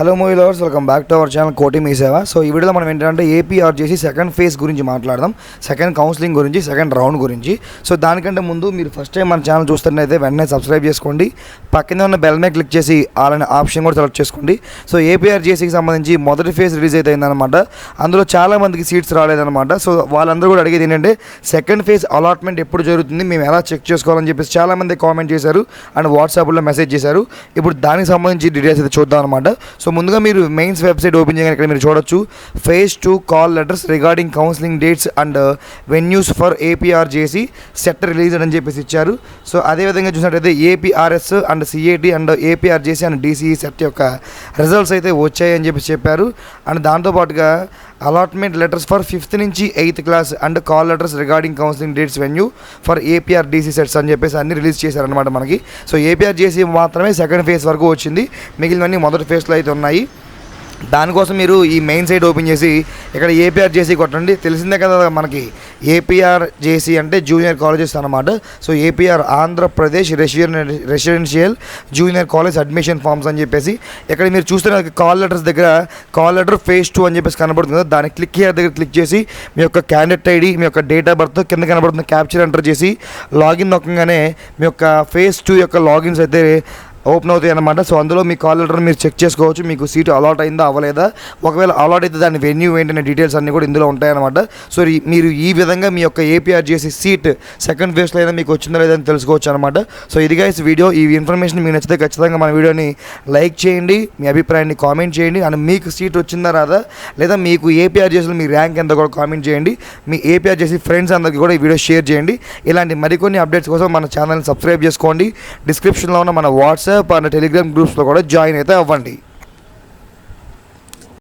Hello movie lovers welcome back to our channel కోటి మీ సేవ సో ఈ వీడియోలో మనం ఏంటంటే ఏపీఆర్జేసి సెకండ్ ఫేజ్ గురించి మాట్లాడదాం. సెకండ్ కౌన్సిలింగ్ గురించి సెకండ్ రౌండ్ గురించి. సో దానికంటే ముందు మీరు ఫస్ట్ టైం మన ఛానల్ చూస్తున్నైతే వెంటనే సబ్స్క్రైబ్ చేసుకోండి. పక్కనే ఉన్న బెల్ మీద క్లిక్ చేసి అలానే ఆప్షన్ కూడా సెలెక్ట్ చేసుకోండి. సో ఏపీఆర్జేసీకి సంబంధించి మొదటి ఫేజ్ రిలీజ్ అయితే అయిందనమాట అందులో చాలామందికి సీట్స్ రాలేదన్నమాట. సో వాళ్ళందరూ కూడా అడిగేది ఏంటంటే సెకండ్ ఫేజ్ అలాట్మెంట్ ఎప్పుడు జరుగుతుంది? మేము ఎలా చెక్ చేసుకోవాలని చెప్పేసి చాలామంది కామెంట్ చేశారు. అండ్ వాట్సాప్లో మెసేజ్ చేశారు. ఇప్పుడు దానికి సంబంధించి డీటెయిల్స్ అయితే చూద్దాం అనమాట సో ముందుగా మీరు మెయిన్స్ వెబ్సైట్ ఓపెన్ చేయగానే ఇక్కడ మీరు చూడొచ్చు. Phase two call letters regarding counselling dates and uh, venues for APR JC CET release అని చెప్పేసి ఇచ్చారు. సో అదేవిధంగా చూసినట్టయితే APRS and CAT and APR JC and DCE CET యొక్క రిజల్ట్స్ అయితే వచ్చాయని చెప్పి చెప్పారు. అండ్ దాంతోపాటుగా అలాట్మెంట్ లెటర్స్ ఫర్ ఫిఫ్త్ నుంచి eighth class and call letters regarding counselling dates venue for APR DC CETs అని చెప్పేసి అన్ని రిలీజ్ చేశారనమాట మనకి. సో ఏపీఆర్ చేసి మాత్రమే సెకండ్ ఫేజ్ వరకు వచ్చింది. మిగిలినవన్నీ మొదటి ఫేజ్లో అయితే ఉన్నాయి. దానికోసం మీరు ఈ మెయిన్ సైట్ ఓపెన్ చేసి ఇక్కడ ఏపీఆర్ జేసీ కొట్టండి. తెలిసిందే కదా మనకి ఏపీఆర్ జేసీ అంటే జూనియర్ కాలేజెస్ అనమాట so APR Andhra Pradesh residential residential junior college admission forms అని చెప్పేసి ఇక్కడ మీరు చూస్తున్న కాల్ లెటర్స్ దగ్గర కాల్ లెటర్ ఫేస్ టూ అని చెప్పేసి కనబడుతుంది కదా. దాన్ని క్లిక్ హియర్ దగ్గర క్లిక్ చేసి మీ యొక్క క్యాండిడేట్ ఐడి మీ యొక్క డేట్ ఆఫ్ బర్త్ కింద కనబడుతున్న క్యాప్చర్ ఎంటర్ చేసి లాగిన్ నొక్కగానే మీ యొక్క ఫేస్ టూ యొక్క లాగిన్స్ అయితే ఓపెన్ అవుతాయి అన్నమాట. సో అందులో మీ కాల్ లెటర్ మీరు చెక్ చేసుకోవచ్చు. మీకు సీటు అలాట్ అయిందా అవ్వలేదా? ఒకవేళ అలాట్ అయితే దాని వెన్యూ ఏంటనే డీటెయిల్స్ అన్నీ కూడా ఇందులో ఉంటాయన్నమాట సో మీరు ఈ విధంగా మీ యొక్క ఏపీఆర్ చేసి సీట్ సెకండ్ ఫేజ్లో అయినా మీకు వచ్చిందా లేదని తెలుసుకోవచ్చు అనమాట సో ఇది గైస్ వీడియో. ఈ ఇన్ఫర్మేషన్ మీకు నచ్చితే ఖచ్చితంగా మన వీడియోని లైక్ చేయండి. మీ అభిప్రాయాన్ని కామెంట్ చేయండి. అండ్ మీకు సీట్ వచ్చిందా రాదా? లేదా మీకు ఏపీఆర్ మీ ర్యాంక్ ఎంత కూడా కామెంట్ చేయండి. మీ ఏపీఆర్ చేసి ఫ్రెండ్స్ అందరికీ కూడా ఈ వీడియో షేర్ చేయండి. ఇలాంటి మరికొన్ని అప్డేట్స్ కోసం మన ఛానల్ని సబ్స్క్రైబ్ చేసుకోండి. డిస్క్రిప్షన్లో ఉన్న మన వాట్సాప్ వాట్సాప్ అండ్ టెలిగ్రామ్ గ్రూప్స్లో కూడా జాయిన్ అయితే అవ్వండి.